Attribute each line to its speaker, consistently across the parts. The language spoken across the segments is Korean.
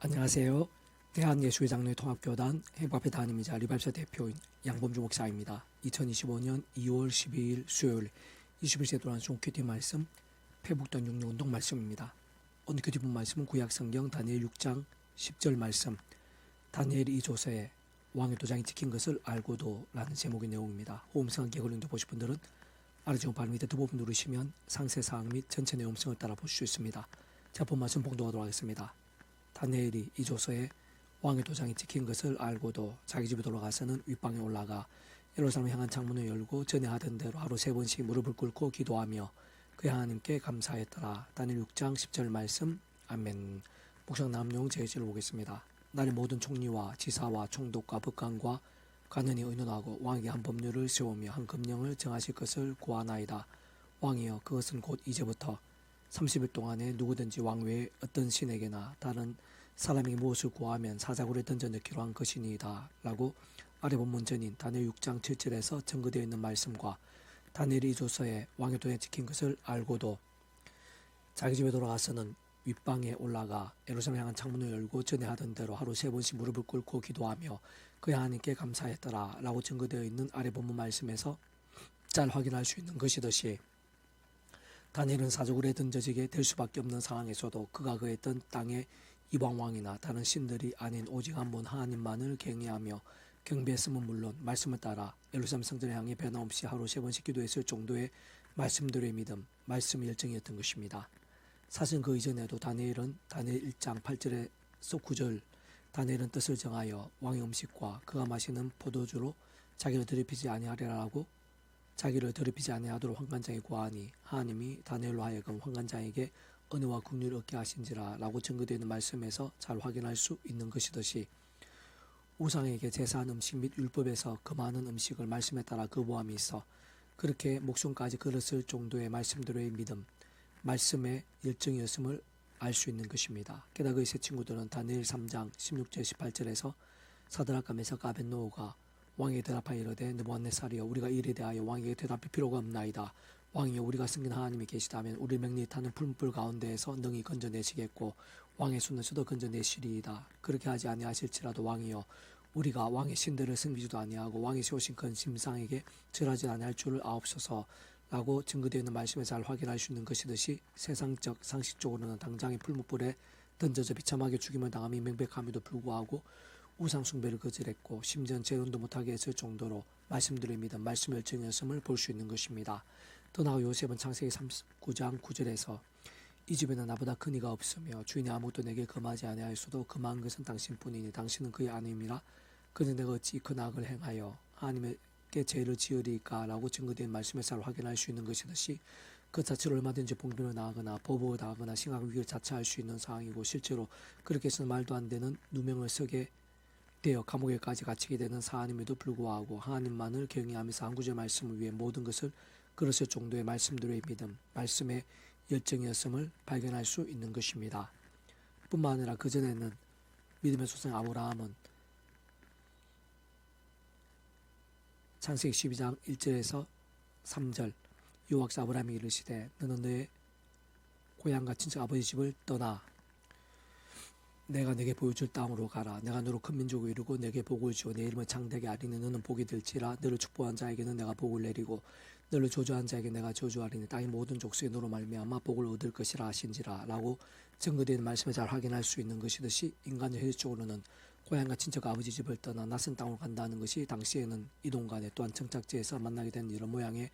Speaker 1: 안녕하세요. 대한예수회장로회 통합교단 해부합회 담임이자 리발사 대표인 양범주 목사입니다. 2025년 2월 12일 수요일 21세 동안 종큐티 말씀 회복던 육류운동 말씀입니다. 오늘 큐티 본 말씀은 구약성경 다니엘 6장 10절 말씀 다니엘이 이 조서에 왕의 도장이 찍힌 것을 알고도 라는 제목의 내용입니다. 호음성한 개걸링도 보실 분들은 아래쪽 바로 밑에 두 부분 누르시면 상세 사항 및 전체 내용성을 따라 보실 수 있습니다. 자, 본 말씀 봉독하도록 하겠습니다. 다니엘이 이 조서에 왕의 도장이 찍힌 것을 알고도 자기 집에 돌아가서는 윗방에 올라가 예루살렘 향한 창문을 열고 전에 하던 대로 하루 세 번씩 무릎을 꿇고 기도하며 그 하나님께 감사했더라. 다니엘 6장 10절 말씀 아멘. 목상 남용 제시를 보겠습니다. 나의 모든 총리와 지사와 총독과 법관과 관원이 의논하고 왕에게 한 법률을 세우며 한 금령을 정하실 것을 구하나이다. 왕이여 그것은 곧 이제부터 30일 동안에 누구든지 왕 외에 어떤 신에게나 다른 사람이 무엇을 구하면 사자굴에 던져 넣기로 한 것이니이다. 라고 아래 본문 전인 다니엘 6장 7절에서 증거되어 있는 말씀과 다니엘이 이 조서에 왕의 돈에 찍힌 것을 알고도 자기 집에 돌아가서는 윗방에 올라가 예루살렘 향한 창문을 열고 전에 하던 대로 하루 세 번씩 무릎을 꿇고 기도하며 그의 하나님께 감사했더라 라고 증거되어 있는 아래 본문 말씀에서 잘 확인할 수 있는 것이듯이 다니엘은 사족을에 던져지게 될 수밖에 없는 상황에서도 그가 그했던 땅의 이방 왕이나 다른 신들이 아닌 오직 한 분 하나님만을 경외하며 경배했음은 물론 말씀을 따라 예루살렘 성전을 향해 변함없이 하루 세 번씩 기도했을 정도의 말씀들의 믿음, 말씀 열정이었던 것입니다. 사실 그 이전에도 다니엘은 다니엘 1장 8절에서 9절 다니엘은 뜻을 정하여 왕의 음식과 그가 마시는 포도주로 자기를 더럽히지 아니하리라고 자기를 더럽히지 아니하도록 환관장에 구하니 하나님이 다니엘로 하여금 환관장에게 은혜와 국률을 얻게 하신지라 라고 증거되어 있는 말씀에서 잘 확인할 수 있는 것이듯이 우상에게 제사한 음식 및 율법에서 그 많은 음식을 말씀에 따라 거부함이 있어 그렇게 목숨까지 걸었을 정도의 말씀대로의 믿음, 말씀의 열정이었음을 알 수 있는 것입니다. 게다가 이 세 친구들은 다니엘 3장 16절 18절에서 사드락과 메사가 아벤노우가 왕에게 대답하여 이르되 느부갓네살이여 우리가 이 일에 대하여 왕에게 대답할 필요가 없나이다. 왕이여 우리가 섬긴 하나님이 계시다면 우리 명리 타는 풀무불 가운데에서 능히 건져내시겠고 왕의 손에서도 건져내시리이다. 그렇게 하지 아니하실지라도 왕이여 우리가 왕의 신들을 섬기지도 아니하고 왕이 세우신 큰 심상에게 절하지 아니할 줄을 아옵소서 라고 증거되어 있는 말씀에 잘 확인할 수 있는 것이듯이 세상적 상식적으로는 당장의 풀무불에 던져져 비참하게 죽임을 당함이 명백함에도 불구하고 우상 숭배를 거절했고 심지어 재론도 못하게 했을 정도로 말씀들을 믿은 말씀 열정이었음을 볼 수 있는 것입니다. 더 나아 요셉은 창세기 39장 9절에서 이 집에는 나보다 큰 이가 없으며 주인이 아무것도 내게 금하지 아니하였어도 금한 것은 당신뿐이니 당신은 그의 아님이라 그는 내가 어찌 큰 악을 행하여 하나님께 죄를 지으리까 라고 증거된 말씀에서 확인할 수 있는 것이듯이 그 자체로 얼마든지 봉변을 나가거나 보복을 당하거나 심각한 위기를 자처할 수 있는 상황이고 실제로 그렇게 해서 말도 안 되는 누명을 쓰게 되어 감옥에까지 갇히게 되는 사안임에도 불구하고 하나님만을 경외하면서 한 구절 말씀을 위해 모든 것을 그릇을 정도의 말씀들의 믿음, 말씀의 열정이었음을 발견할 수 있는 것입니다. 뿐만 아니라 그전에는 믿음의 소생 아브라함은 창세기 12장 1절에서 3절 여호와께서 아브라함이 이르시되 너는 너의 고향과 친척 아버지 집을 떠나 내가 내게 보여줄 땅으로 가라. 내가 너로 큰 민족을 이루고 내게 복을 주어 내 이름을 장대게 하리니 너는 복이 될지라. 너를 축복한 자에게는 내가 복을 내리고 너를 저주한 자에게 내가 저주하리니 땅의 모든 족속이 너로 말미암아 복을 얻을 것이라 하신지라. 라고 증거되는 말씀을 잘 확인할 수 있는 것이듯이 인간의 현실적으로는 고향과 친척 아버지 집을 떠나 낯선 땅으로 간다는 것이 당시에는 이동 간에 또한 정착지에서 만나게 된 이런 모양의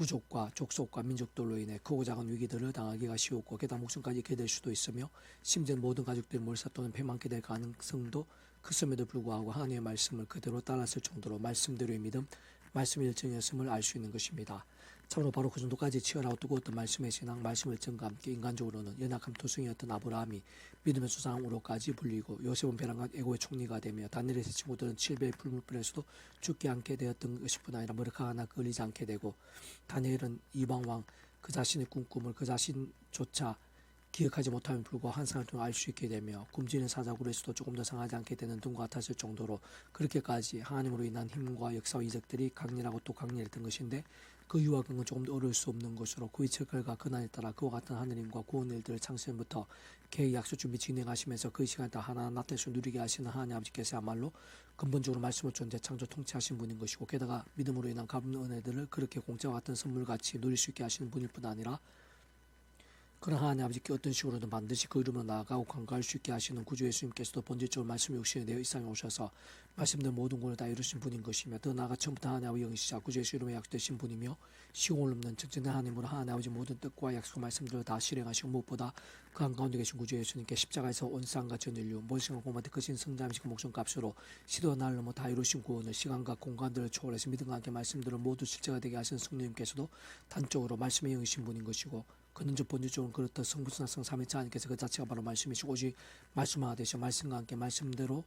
Speaker 1: 부족과 족속과 민족들로 인해 크고 작은 위기들을 당하기가 쉬웠고 게다가 목숨까지 잃게 될 수도 있으며 심지어 모든 가족들이 몰사 또는 패망케 될 가능성도 컸음에도 불구하고 하나님의 말씀을 그대로 따랐을 정도로 말씀대로의 믿음, 말씀의 열정이었음을 알 수 있는 것입니다. 참으로 바로 그 정도까지 치열하고 뜨거웠던 말씀의 신앙, 말씀 열정과 함께 인간적으로는 연약한 투승이었던 아브라함이 믿음의 수상으로까지 불리고 요셉은 벼랑과 애고의 총리가 되며 다니엘의 세 친구들은 7배의 풀물불에서도 죽지 않게 되었던 것뿐 아니라 머리카락 하나 걸리지 않게 되고 다니엘은 이방왕 그 자신의 꿈꿈을 그 자신조차 기억하지 못하면 불구하고 한 상을 통해 알 수 있게 되며 굶주리는 사자굴에서도 조금 더 상하지 않게 되는 등과 같았을 정도로 그렇게까지 하나님으로 인한 힘과 역사와 이적들이 강렬하고 또 강렬했던 것인데 그 유학은 조금 더 어려울 수 없는 것으로 그 이철 결과 그날에 따라 그와 같은 하느님과 구원 일들을 창세전부터 계획 약속 준비 진행하시면서 그 시간 다 하나 나타내서 누리게 하시는 하나님 아버지께서야말로 근본적으로 말씀을 존재 창조 통치하신 분인 것이고 게다가 믿음으로 인한 갚는 은혜들을 그렇게 공짜와 같은 선물같이 누릴 수 있게 하시는 분일 뿐 아니라 그러나 하나님 아버지께 어떤 식으로든 반드시 그 이름으로 나아가고 간과할 수 있게 하시는 구주 예수님께서도 본질적으로 말씀 욕심에 대해 이 땅에 오셔서 말씀된 모든 것을 다 이루신 분인 것이며 더 나아가 처음부터 하나님 아버지 영이시자 구주 예수 이름에 약속되신 분이며 시공을 없는 전전된 하나님으로 하나님 아버지 모든 뜻과 약속 말씀들을 다 실행하시고 무엇보다 그 한가운데 계신 구주 예수님께 십자가에서 온 세상과 전 인류 모든 시간 공간에 크신 성장이시고 목숨값으로 시도와 날 넘어 다 이루신 구원을 시간과 공간들을 초월해서 믿음과 함께 말씀들을 모두 실제가 되게 하신 성령님께서도 단적으로 말씀의 영이신 분인 것이고 그는 저 본질적으로 그렇다 성부스나 성삼위차 하나님께서 그 자체가 바로 말씀이시고 오직 말씀하가 되셔 말씀과 함께 말씀대로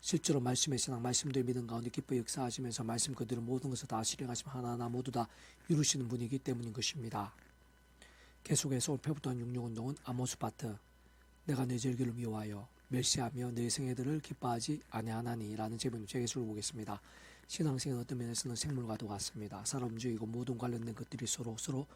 Speaker 1: 실제로 말씀의 신앙 말씀대로 믿음 가운데 기뻐 역사하시면서 말씀 그대로 모든 것을 다 실행하시면 하나하나 모두 다 이루시는 분이기 때문인 것입니다. 계속해서 올 페부터 한 육룡운동은 아모스 파트 내가 내 절기를 미워하여 멸시하며 내 생애들을 기뻐하지 아니하나니 라는 제목의 재개수를 보겠습니다. 신앙생은 어떤 면에서는 생물과도 같습니다. 사람 움직이고 모든 관련된 것들이 서로 서로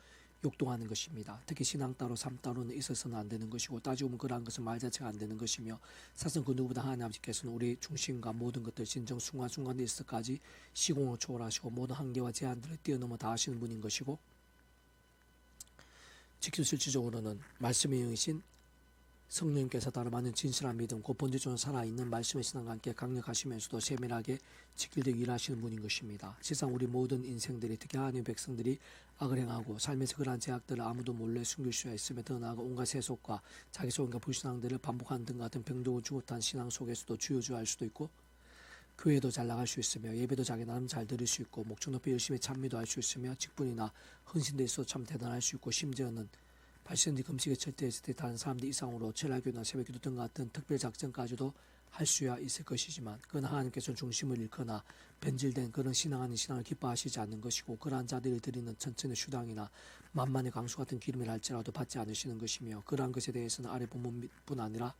Speaker 1: 욕동하는 것입니다. 특히 신앙 따로 삶 따로는 있어서는 안 되는 것이고 따지고 보면 그러한 것은 말 자체가 안 되는 것이며 사실 그 누구보다 하나님 아버지께서는 우리 중심과 모든 것들 진정 순간순간에 있어까지 시공을 초월하시고 모든 한계와 제한들을 뛰어넘어 다 하시는 분인 것이고 직접 실질적으로는 말씀의 영이신 성령님께서 다름 아닌 진실한 믿음, 그 본질적으로 살아있는 말씀의 신앙과 함께 강력하시면서도 세밀하게 지킬되게 일하시는 분인 것입니다. 세상 우리 모든 인생들이 특히 하나님의 백성들이 악을 행하고 삶에서 그러한 제약들을 아무도 몰래 숨길 수가 있으며 더 나아가 온갖 세속과 자기 소원과 불신앙들을 반복하는 등 같은 병들고 죽었다는 신앙 속에서도 주요주할 수도 있고 교회도 잘 나갈 수 있으며 예배도 자기 나름 잘 드릴 수 있고 목적 높이 열심히 찬미도 할 수 있으며 직분이나 헌신도 있어 참 대단할 수 있고 심지어는 8시간뒤 금식에 철퇴했을 때 다른 사람들 이상으로 철학교나 새벽기도 등 같은 특별 작전까지도 할 수야 있을 것이지만 그러나 하나님께서 중심을 잃거나 변질된 그런 신앙 아닌 신앙을 기뻐하시지 않는 것이고 그러한 자들이 드리는 천천의 수당이나 만만의 강수 같은 기름을 할지라도 받지 않으시는 것이며 그러한 것에 대해서는 아래 본문뿐 아니라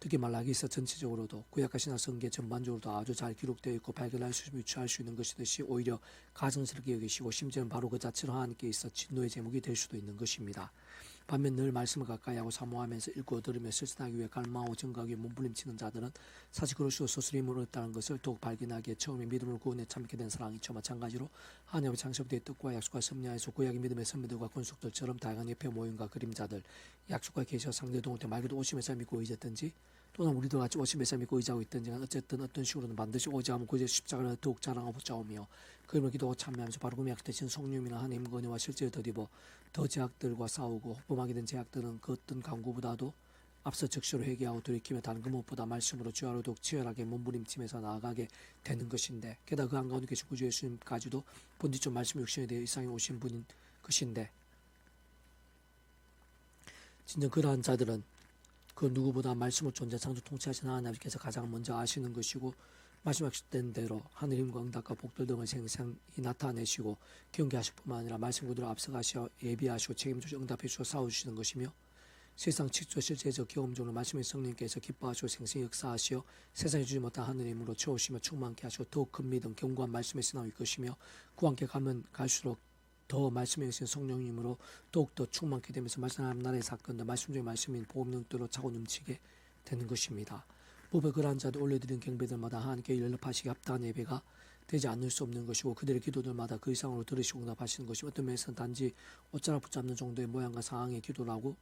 Speaker 1: 특히 말라기서 전체적으로도 구약과 신약 성계 전반적으로도 아주 잘 기록되어 있고 발견할 수 유추할 수 있는 것이듯이 오히려 가증스럽게 여기시고 심지어는 바로 그 자체로 하나님께 있어 진노의 제목이 될 수도 있는 것입니다. 반면 늘 말씀을 가까이 하고 사모하면서 읽고 들으며 실천하기 위해 갈망하고 증거하기 위해 몸부림치는 자들은 사실 수 스스로 힘을 얻다는 것을 더욱 발견하기에 처음에 믿음을 구원에 참게 된 사랑이죠. 마찬가지로 하나님의 창섭대의 뜻과 약속과 섭리하에서 구약의 믿음의 선배들과 권속들처럼 다양한 옆에 모임과 그림자들 약속과 계시와 상대 동을 때 말고도 오심의 삶 믿고 의졌든지 또는 우리도 같이 오심의 삶 믿고 의지하고 있든지 어쨌든 어떤 식으로는 반드시 오지 않으면 그제 십자가를 더욱 자랑하고 붙자오며 그러면 기도하고 참여하면서 바로 그 약되신 성령이나 하나님의 은혜와 실제를 더입어 더 제약들과 싸우고 호범하게 된 제약들은 그 어떤 강구보다도 앞서 적시로 회개하고 돌이키며 다른 그 무엇보다 말씀으로 주야로 더욱 치열하게 몸부림치면서 나아가게 되는 것인데 게다가 그 한가운데 계신 구주 예수님까지도 본디적 말씀 육신에 대해 이상에 오신 분인 것인데 진정 그러한 자들은 그 누구보다 말씀을 존재 창조 통치하신 하나님께서 가장 먼저 아시는 것이고 말씀하셨던 대로 하늘 힘과 응답과 복들 등을 생생히 나타내시고 경계하실 뿐만 아니라 말씀 그대로 앞서가시어 예비하시고 책임져 응답해 주시고 싸워주시는 것이며 세상 직접 실제적 경험적으로 말씀의 성령께서 기뻐하시고 생생히 역사하시어 세상에 주지 못한 하늘 힘으로 채우시며 충만케 하시고 더욱 큰 믿음 견고한 말씀의 신앙일 것이며 그 함께 가면 갈수록 더 말씀에 계신 성령님으로 더욱더 충만케 되면서 말씀 하나님 나라의 사건도 말씀 중에 말씀인 보험령대로 차고 넘치게 되는 것입니다. 법에 그러한 자들 올려드린 경배들마다 하나님께 연락하시기 합당한 예배가 되지 않을 수 없는 것이고 그들의 기도들마다 그 이상으로 들으시고 응답하시는 것이 어떤 면에서는 단지 옷자락 붙잡는 정도의 모양과 상황의 기도라고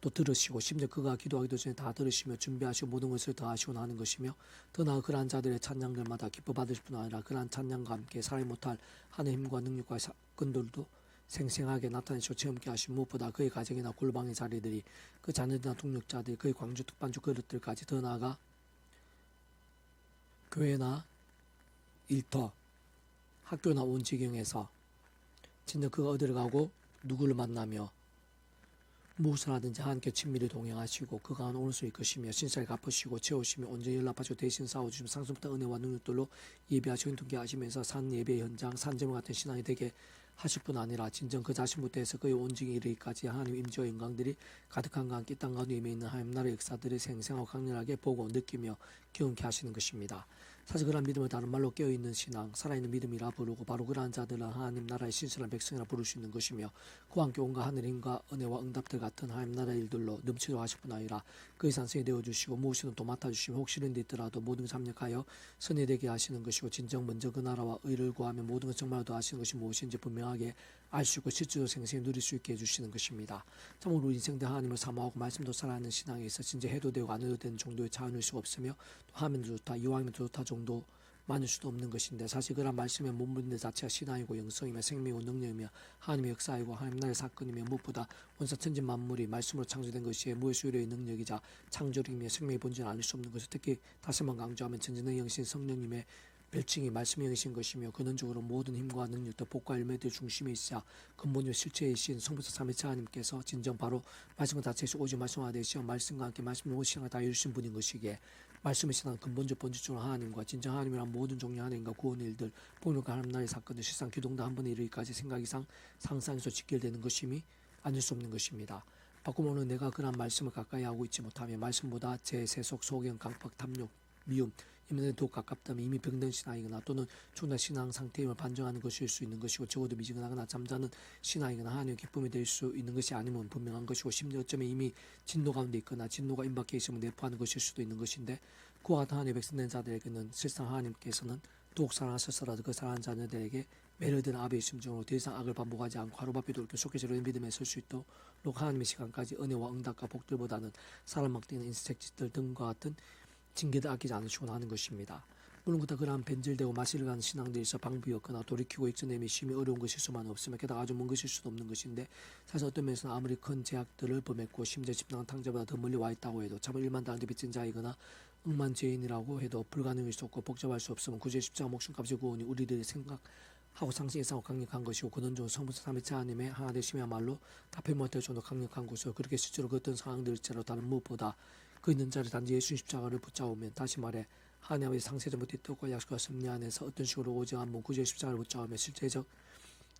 Speaker 1: 또 들으시고 심지어 그가 기도하기도 전에 다 들으시며 준비하시고 모든 것을 더 하시고 하는 것이며 더 나아 그러한 자들의 찬양들마다 기뻐 받으실 뿐 아니라 그러한 찬양과 함께 살아야 못할 하나의 힘과 능력과 사건들도 생생하게 나타내시고 체험케 하신 무엇보다 그의 가정이나 골방의 자리들이 그 자녀들이나 동력자들 그의 광주 특반주 그릇들까지 더 나아가 교회나 일터 학교나 온 지경에서 진짜 그가 어디를 가고 누구를 만나며 무엇을 하든지 함께 친밀히 동행하시고 그가 오늘 수 것이며 신사를 갚으시고 채우시며 온전히 연락하시고 대신 싸워주시며 상승부터 은혜와 능력들로 예배하시고 인통케 하시면서 산 예배 현장 산재물 같은 신앙이 되게 하실 뿐 아니라 진정 그 자신부터 해서 그의 온증에 이르기까지 하나님 임재와 영광들이 가득한과 함께 땅 가운데 임해 있는 하나님 나라의 역사들을 생생하고 강렬하게 보고 느끼며 경험케 하시는 것입니다. 사실 그러한 믿음을 다른 말로 깨어있는 신앙, 살아있는 믿음이라 부르고 바로 그러한 자들은 하나님 나라의 신실한 백성이라 부를 수 있는 것이며 그와 함께 온갖 하늘 힘과 은혜와 응답들 같은 하나님 나라의 일들로 넘치도록 하실 뿐 아니라 그 이상 성이 되어주시고 무엇이든 또 맡아주시며 혹시 이런 데 있더라도 모든 참력하여 선이 되게 하시는 것이고 진정 먼저 그 나라와 의를 구하며 모든 것 정말로 더 하시는 것이 무엇인지 분명하게 알 수 있고 실제로 생생히 누릴 수 있게 해주시는 것입니다. 참으로 인생대 하나님을 사모하고 말씀도 살아가는 신앙에 있어 진짜 해도 되고 안 해도 되는 정도의 수가 없으며 또 하면 좋다 이왕이면 좋다 정도 많을 수도 없는 것인데 사실 그런 말씀에 몸부림들 자체가 신앙이고 영성이며 생명이고 능력이며 하나님의 역사이고 하나님 나라의 사건이며 무엇보다 원사 천지 만물이 말씀으로 창조된 것이 무의수료의 능력이자 창조력이며 생명의 본질을 아닐 수 없는 것을 특히 다시 한번 강조하면 전지능 영신 성령님의 별칭이 말씀의 영이신 것이며 근원적으로 모든 힘과 능력도 복과 열매들 중심에 있어 근본적 실체이신 성부터 삼위차 하나님께서 진정 바로 말씀과 자체에서 오직 말씀화되시어 말씀과 함께 말씀을 오시나 다 이루신 분인 것이기에 신앙 근본적 본질적으로 하나님과 진정 하나님이란 모든 종류 하나님과 구원의 일들 복력과 하나님 나라의 사건들 실상 기동도 한 번에 이르기까지 생각 이상 상상에서 직결되는 것임이 아닐 수 없는 것입니다. 바꾸면은 내가 그런 말씀을 가까이 하고 있지 못하며 말씀보다 제 세속 소경 강팍 탐욕 미움 이면에 더 가깝다면 이미 병든 신앙이거나 또는 존나 신앙 상태임을 반증하는 것일 수 있는 것이고 적어도 미지근하거나 잠자는 신앙이거나 하나님의 기쁨이 될 수 있는 것이 아니면 분명한 것이고 심지어 어쩌면 이미 진노 가운데 있거나 진노가 임박해 있으면 내포하는 것일 수도 있는 것인데 그와 같은 하나님의 백성된 자들에게는 실상 하나님께서는 더욱 사랑하셨어라도 그 사랑하는 자녀들에게 매료된 아베의 심정으로 더 이상 악을 반복하지 않고 하루바삐 돌이켜 속죄제로 믿음에 설 수 있도록 하나님의 시간까지 은혜와 응답과 복들보다는 사람 막대는 인색짓들 등과 같은 징계도 아끼지 않으시고 하는 것입니다. 물론 그다 그러한 변질되고 마시를 가는 방법이 없거나 돌이키고 익전됨이 심히 어려운 것일 수만 없으며 게다가 아주 먼 것일 수도 없는 것인데 사실 어떤 면에서는 아무리 큰 제약들을 범했고 심지어 집당한 탕자보다 더 멀리 와 있다고 해도 참을 일만 다한테 빚진 자이거나 억만 죄인이라고 해도 불가능일 수 없고 복잡할 수 없으면 구제 십자가 목숨값의 구원이 우리들이 생각 하고 상승 이상으로 강력한 것이고 근원적으로 성부사 삼위차 하나님의 하나 되심이야말로 답해 못할 정도 강력한 것이고 그렇게 실제로 그 어떤 상황들일지라도 다른 무엇보다 그 있는 자를 단지 예수 십자가를 붙잡으면 다시 말해 하나님의 상세전부터 뜻과 약속과 섭리 안에서 어떤 식으로 오직 한번 구제 십자가를 붙잡으며 실제적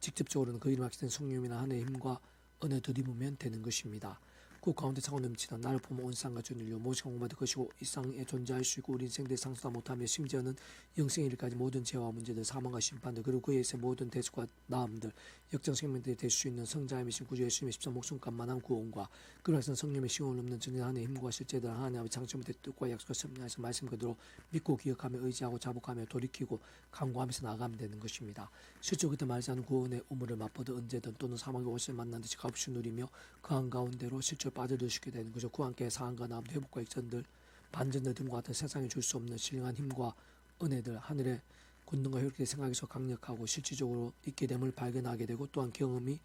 Speaker 1: 직접적으로는 그 이름 하시는 성령이나 하나님의 힘과 은혜 드리면 되는 것입니다. 그 가운데 차고 넘치던 나를 보면 온 쌍과 주늘려 무엇이 공부받을 것이고 이 땅에 존재할 수 있고 우리 인생들 상수다 못하며 심지어는 영생의 일까지 모든 죄와 문제들 사망과 심판들 그리고 그에서 모든 대수과 나음들 역정 생명들이 될 수 있는 성자의 미신 구주 예수님의 십자 목숨값만한 구원과 그러한 성령의 시온을 넘는 전하나의 힘과 실제들 하나님의 장점의 뜻과 약속과 섭리하신 말씀 그대로 믿고 기억하며 의지하고 자복하며 돌이키고 강구하면서 나아가면 되는 것입니다. 실제 그때 않은 구원의 우물을 맛보듯 언제든 또는 사망의 옷을 만난 듯이 값없이 누리며 그 한가운데로 실제 빠져들시게 되는 거죠. 그 함께 상한과 남 회복과 익전들 반전들 등과 같은 세상에 줄 수 없는 신령한 힘과 은혜들 하늘의 권능과 이렇게 생각에서 강력하고 실질적으로 있게 됨을 발견하게 되고 또한 경험이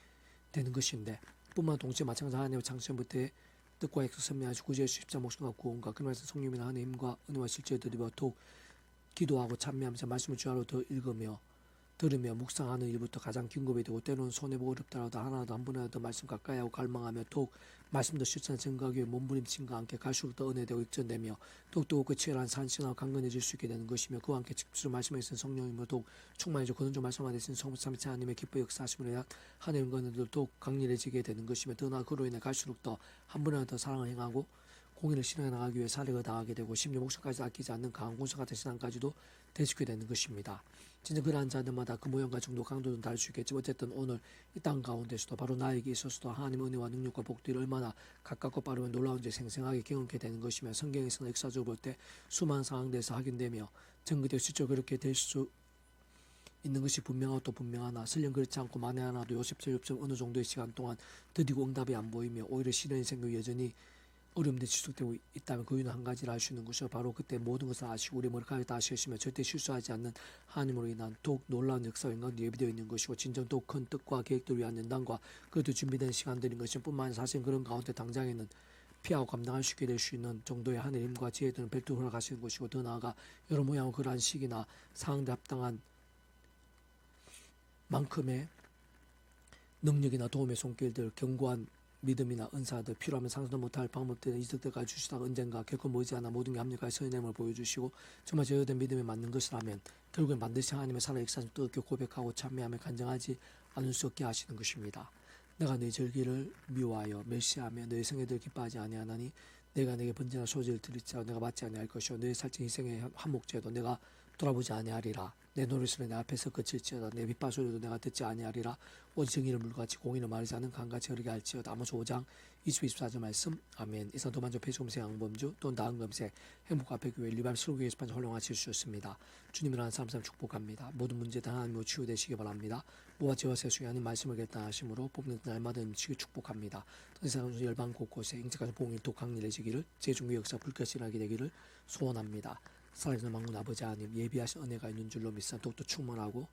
Speaker 1: 되는 것인데 뿐만 동시에 마찬가지 하나님의 창세부터의 뜻과 약속 선미하시 구제의 십자 목숨과 구원과 그 말씀 성령이나 하나님의 힘과 은혜와 실제들이 더욱 기도하고 찬미하면서 말씀을 주하로 더 읽으며 들으며 묵상하는 일부터 가장 긴급이 되고 때로는 손해보고 어렵더라도 하나라도 한 번이라도 말씀 가까이 하고 갈망하며 더욱 말씀도 실천 위해 몸부림침과 함께 갈수록 더 은혜되고 익전되며 더욱더욱 그 치열한 산신하고 강건해질 수 있게 되는 것이며 그와 함께 직접 말씀에 있는 성령님으로 더욱 충만해져 그런좀 말씀하되 신 성삼위치 하나님의 기뻐 역사하심으로 하나님 권능도 더욱 강렬해지게 되는 것이며 더 나아 그로 인해 갈수록 더 한 번이라도 더 사랑을 행하고 공의를 실행해 나가기 위해 사력을 다하게 되고 심지어 목숨까지 아끼지 않는 강한 군사 같은 신앙까지도 되지게 되는 것입니다. 진짜 그러한 자들마다 그 모양과 정도 강도는 다를 수 있겠지만 어쨌든 오늘 이 땅 가운데서도 바로 나에게 있어서도 하나님 은혜와 능력과 복들이 얼마나 가깝고 빠르면 놀라운지 생생하게 경험게 되는 것이며 성경에서는 역사적으로 볼 때 수많은 상황들에서 확인되며 증거되어 실제 그렇게 될 수 있는 것이 분명하고 또 분명하나 설령 그렇지 않고 만에 하나도 요셉처 엽점 어느 정도의 시간 동안 드디고 응답이 안 보이며 오히려 시련이 생겨 여전히 어려움들이 지속되고 있다면 그 이유는 한 가지를 알 수 있는 것이요. 바로 그때 모든 것을 아시고 우리 머리카락을 다 아시며 절대 실수하지 않는 하나님으로 인한 더욱 놀라운 역사와 인간도 예비되어 있는 것이고 진정 더욱 큰 뜻과 계획들을 위한 연단과 그것도 준비된 시간들인 것일 뿐만 아니라 사실 그런 가운데 당장에는 피하고 감당할 수 있게 될 수 있는 정도의 힘과 지혜들은 별도로 허락하시는 것이고 더 나아가 여러 모양의 그러한 시기나 상황에 합당한 만큼의 능력이나 도움의 손길들 견고한 믿음이나 은사들 필요하면 상상도 못할 방법들은 이득들까지 주시다가 언젠가 결코 머지않아 모든 게 합력하여 선행을 보여주시고 정말 제어된 믿음에 맞는 것이라면 결국엔 반드시 하나님의 살아 역사를 뜨겁게 고백하고 찬미하며 간증하지 않을 수 없게 하시는 것입니다. 내가 네 절기를 미워하여 멸시하며 너의 성애들 기뻐하지 아니하나니 내가 내게 번제나 소지를 드릴지라 내가 받지 아니할 것이요 너의 살찐 희생의 한목제도 내가 돌아보지 아니하리라 내 노릇으로 내 앞에서 그칠지어다. 내 빗발 소리도 내가 듣지 아니하리라. 오직 정의를 물같이 공의를 말하지 않은 강같이 흐르게 할지어다. 아모스 5장 20, 24절 말씀. 아멘. 이상 도만조 폐수금세 양범주 또 나은 금세 행복 앞에 교회 리발 슬로교에서 반 홀령하실 수 있습니다. 주님을 하는 사람 축복합니다. 모든 문제 다 하나님으로 치유되시기 바랍니다. 모와 제와 세수에 하는 말씀을 결단하심으로 뽑는 날마다 음식을 축복합니다. 세상 열방 곳곳에 인적한 봉일 독 강렬해지기를 제중의 역사 불결실하게 되기를 소원합니다 살아있는 망군 아버지 하나님 예비하신 은혜가 있는 줄로 믿사 독도 충만하고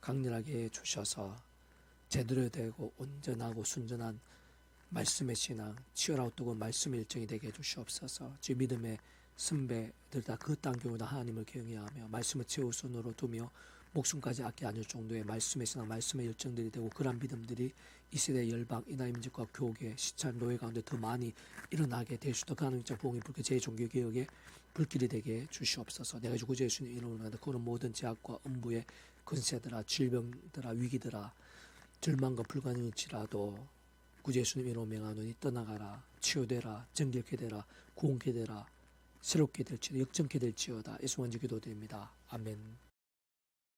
Speaker 1: 강렬하게 해주셔서 제대로 되고 온전하고 순전한 말씀의 신앙 치열하고 뜨거운 말씀의 일정이 되게 해주시옵소서. 주 믿음의 선배들 다 그땅 교우다 하나님을 경외하며 말씀을 최우선으로 두며 목숨까지 아끼 않을 정도의 말씀의 신앙 말씀의 열정들이 되고 그런 믿음들이 이 세대 열방 이나라 민족과 교계 시찰 노예 가운데 더 많이 일어나게 될 수도 가능자 봉이 불교 제종교 개혁의 불길이 되게 주시옵소서. 내가 주구 예수님 이름으로 나다 그런 모든 제약과 음부의 근세들아 질병들아 위기들아 절망과 불가능일지라도 구주 예수님 이름으로 명하노니 떠나가라 치유되라 정결케 되라 구원케 되라 새롭게 될지어다 역정케 될지어다. 예수 먼저 기도드립니다. 아멘